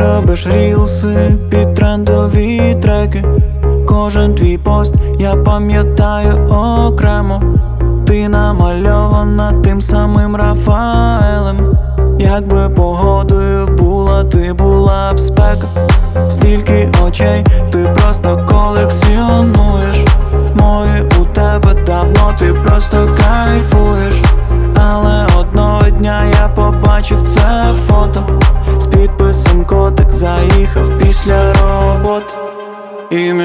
Робиш рілси під трендові треки. Кожен твій пост я пам'ятаю окремо. Ти намальована тим самим Рафаелем. Якби погодою була, ти була б спека. Стільки очей, ти просто колекціонуєш. Мої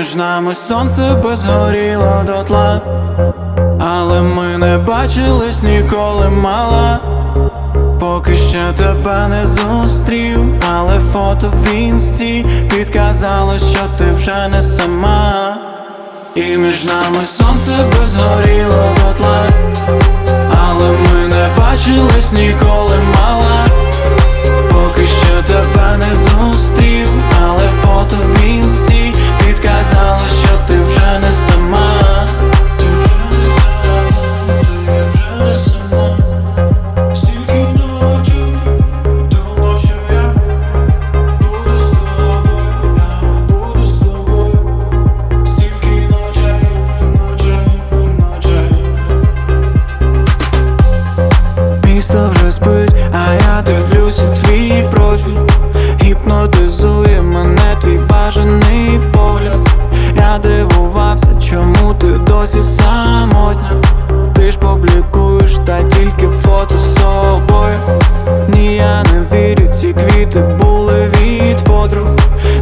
між нами сонце би дотла. Але ми не бачились ніколи мала. Поки ще тебе не зустрів, але фото в інсті підказало, що ти вже не сама. І між нами сонце би дотла. Але ми не бачились ніколи мала. Досі самотня. Ти ж публікуєш та тільки фото з собою. Ні, я не вірю, ці квіти були від подруг.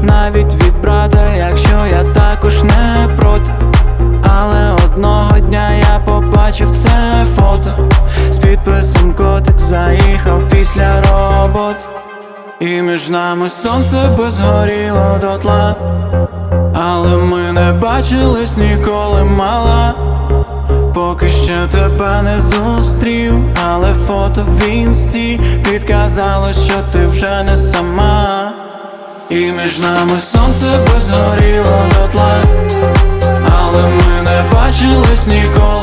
Навіть від брата, якщо я також не проти. Але одного дня я побачив це фото. З підписом котик заїхав після роботи. І між нами сонце би згоріло дотла. Але ми не бачились ніколи мала. Поки ще тебе не зустрів, але фото в інсті підказало, що ти вже не сама. І між нами сонце би згоріло дотла. Але ми не бачились ніколи